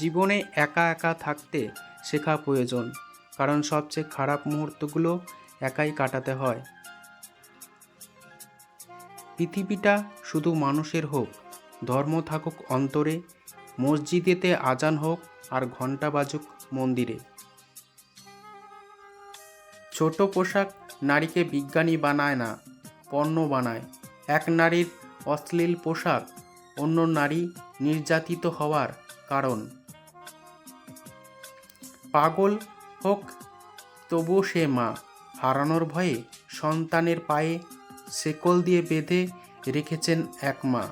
জীবনে একা একা থাকতে শেখা প্রয়োজন, কারণ সবচেয়ে খারাপ মুহূর্তগুলো একাই কাটাতে হয়। পৃথিবীটা শুধু মানুষের হোক, ধর্ম থাকুক অন্তরে, মসজিদেতে আজান হোক আর ঘণ্টা বাজুক মন্দিরে। ছোট পোশাক নারীকে বিজ্ঞানী বানায় না, পণ্য বানায়। এক নারীর অশ্লীল পোশাক অন্য নারী নির্যাতিত হওয়ার কারণ। পাগল হোক, তবুও সে মা। হারানোর ভয়ে সন্তানের পায়ে শেকল দিয়ে বেঁধে রেখেছেন এক মা।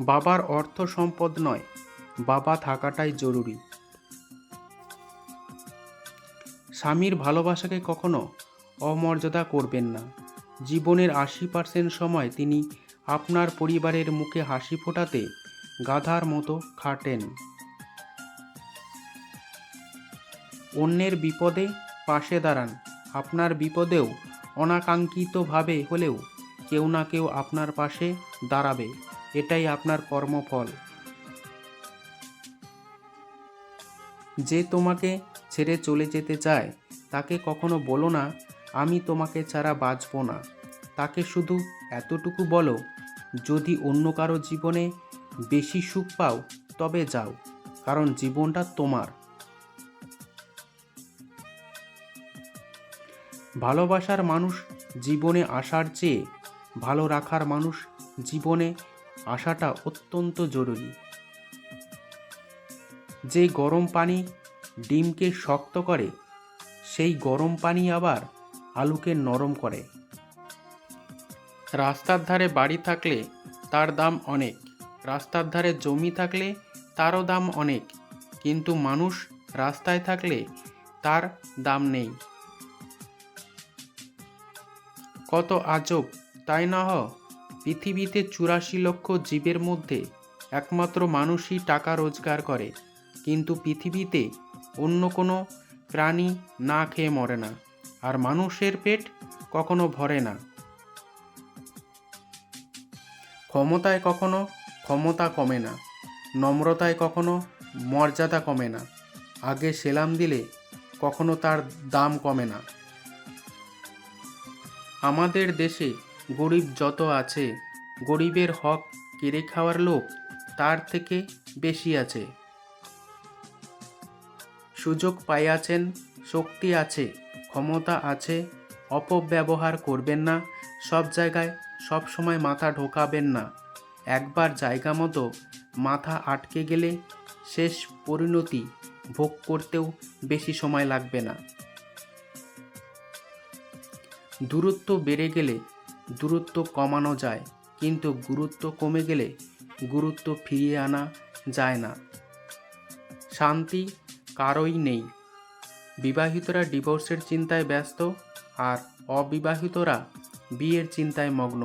বাবার অর্থ সম্পদ নয়, বাবা থাকাটাই জরুরি। স্বামীর ভালোবাসাকে কখনো অমর্যাদা করবেন না। জীবনের আশি পার্সেন্ট সময় তিনি আপনার পরিবারের মুখে হাসি ফোটাতে গাধার মতো খাটেন। অন্যের বিপদে পাশে দাঁড়ান। আপনার বিপদেও অনাকাঙ্ক্ষিতভাবে হলেও কেউ না কেউ আপনার পাশে দাঁড়াবে। এটাই আপনার কর্মফল। যে তোমাকে ছেড়ে চলে যেতে চায়, তাকে কখনো বলো না, আমি তোমাকে ছাড়া বাঁচব না। তাকে শুধু এতটুকু বলো, যদি অন্য কারও জীবনে বেশি সুখ পাও, তবে যাও, কারণ জীবনটা তোমার। ভালোবাসার মানুষ জীবনে আসার চেয়ে ভালো রাখার মানুষ জীবনে আসাটা অত্যন্ত জরুরি। যে গরম পানি ডিমকে শক্ত করে, সেই গরম পানি আবার আলুকে নরম করে। রাস্তার ধারে বাড়ি থাকলে তার দাম অনেক, রাস্তার ধারে জমি থাকলে তারও দাম অনেক, কিন্তু মানুষ রাস্তায় থাকলে তার দাম নেই। কত আজব, তাই না হ? পৃথিবীতে চুরাশি লক্ষ জীবের মধ্যে একমাত্র মানুষই টাকা রোজগার করে। কিন্তু পৃথিবীতে অন্য কোনো প্রাণী না খেয়ে মরে না, আর মানুষের পেট কখনো ভরে না। ক্ষমতায় কখনো ক্ষমতা কমে না, নম্রতায় কখনো মর্যাদা কমে না, আগে সেলাম দিলে কখনো তার দাম কমে না। আমাদের দেশে গরিব যত আছে, গরিবের হক কেড়ে খাওয়ার লোক তার থেকে বেশি আছে। সুযোগ পাইয়াছেন, শক্তি আছে, ক্ষমতা আছে, অপব্যবহার করবেন না, সব জায়গায় সব সময় মাথা ঢোকাবেন না। একবার জায়গা মতো মাথা আটকে গেলে শেষ পরিণতি ভোগ করতেও বেশি সময় লাগবে না। দূরত্ব বেড়ে গেলে দূরত্ব কমানো যায়, কিন্তু গুরুত্ব কমে গেলে গুরুত্ব ফিরিয়ে আনা যায় না। শান্তি কারোই নেই। বিবাহিতরা ডিভোর্সের চিন্তায় ব্যস্ত আর অবিবাহিতরা বিয়ের চিন্তায় মগ্ন।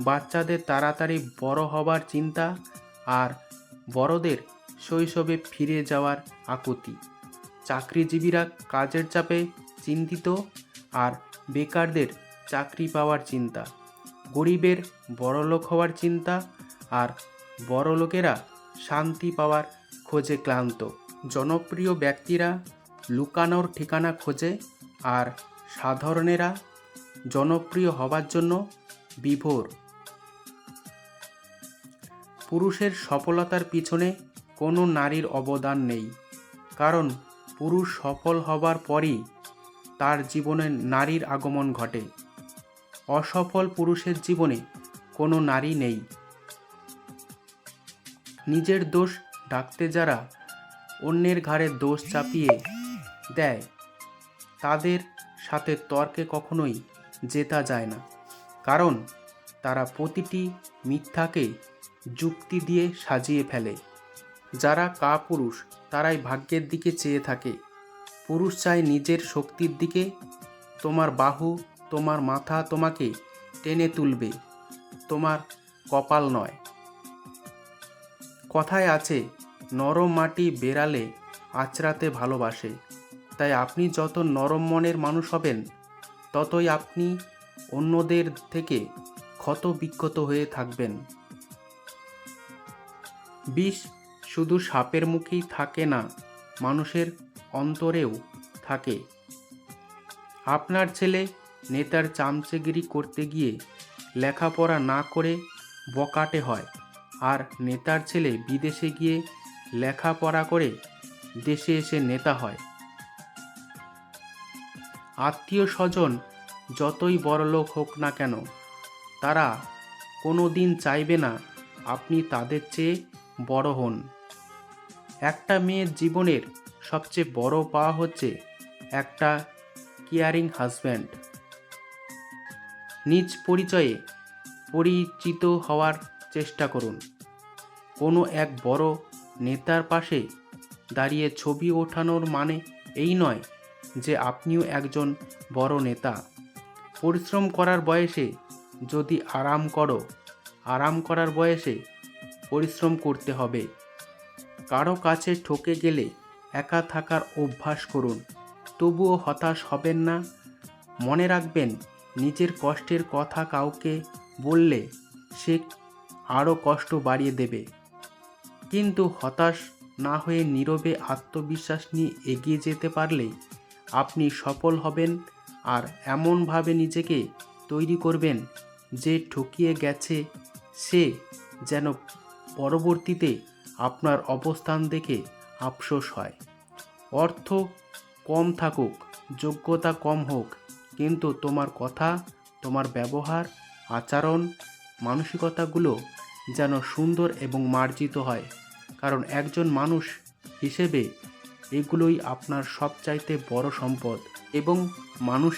বাচ্চাদের তাড়াতাড়ি বড় হবার চিন্তা আর বড়দের শৈশবে ফিরে যাওয়ার আকুতি। চাকরিজীবীরা কাজের চাপে চিন্তিত আর বেকারদের চাকরি পাওয়ার চিন্তা, গরিবের বড়লোক হওয়ার চিন্তা আর বড়লোকেরা শান্তি পাওয়ার খোঁজে ক্লান্ত। জনপ্রিয় ব্যক্তিরা লুকানোর ঠিকানা খোঁজে আর সাধারণেরা জনপ্রিয় হবার জন্য বিভোর। পুরুষের সফলতার পিছনে কোনো নারীর অবদান নেই, কারণ পুরুষ সফল হবার পরই তার জীবনে নারীর আগমন ঘটে। অসফল পুরুষের জীবনে কোনো নারী নেই। নিজের দোষ ডাকতে যারা অন্যের ঘাড়ে দোষ চাপিয়ে দেয়, তাদের সাথে তর্কে কখনোই জেতা যায় না। কারণ তারা প্রতিটি মিথ্যাকে যুক্তি দিয়ে সাজিয়ে ফেলে। যারা কাপুরুষ, তারাই ভাগ্যের দিকে চেয়ে থাকে। পুরুষ চায় নিজের শক্তির দিকে, তোমার বাহু, তোমার মাথা তোমাকে টেনে তুলবে, তোমার কপাল নয়। কথায় আছে, নরম মাটি বেড়ালে আচরাতে ভালোবাসে। তাই আপনি যত নরম মনের মানুষ হবেন, ততই আপনি অন্যদের থেকে ক্ষত বিক্ষত হয়ে থাকবেন। বিষ শুধু সাপের মুখেই থাকে না, মানুষের অন্তরেও থাকে। আপনার ছেলে নেতার চামচেগিরি করতে গিয়ে লেখাপড়া না করে বকাটে হয় আর নেতার ছেলে বিদেশে গিয়ে লেখাপড়া করে দেশে এসে নেতা হয়। আত্মীয় স্বজন যতই বড়লোক হোক না কেন, তারা কোনো দিন চাইবে না আপনি তাদের চেয়ে বড় হন। একটা মেয়ের জীবনের সবচেয়ে বড় পাওয়া হচ্ছে একটা কেয়ারিং হাজব্যান্ড নিজ পরিচয়ে পরিচিত হওয়ার চেষ্টা করুন। কোনো এক বড় নেতার পাশে দাঁড়িয়ে ছবি ওঠানোর মানে এই নয় যে আপনিও একজন বড় নেতা। পরিশ্রম করার বয়সে যদি আরাম করো, আরাম করার বয়সে পরিশ্রম করতে হবে। কারও কাছে ঠকে গেলে একা থাকার অভ্যাস করুন। তবুও হতাশ হবেন না। মনে রাখবেন, নিজের কষ্টের কথা কাউকে বললে সে আরও কষ্ট বাড়িয়ে দেবে। কিন্তু হতাশ না হয়ে নীরবে আত্মবিশ্বাস নিয়ে এগিয়ে যেতে পারলে আপনি সফল হবেন আর এমনভাবে নিজেকে তৈরি করবেন যে ঠকিয়ে গেছে সে যেন পরবর্তীতে আপনার অবস্থান দেখে আফসোস হয়। অর্থ কম থাকুক, যোগ্যতা কম হোক, কিন্তু তোমার কথা, তোমার ব্যবহার, আচরণ, মানসিকতাগুলো যেন সুন্দর এবং মার্জিত হয়। কারণ একজন মানুষ হিসেবে এগুলোই আপনার সবচাইতে বড় সম্পদ এবং মানুষের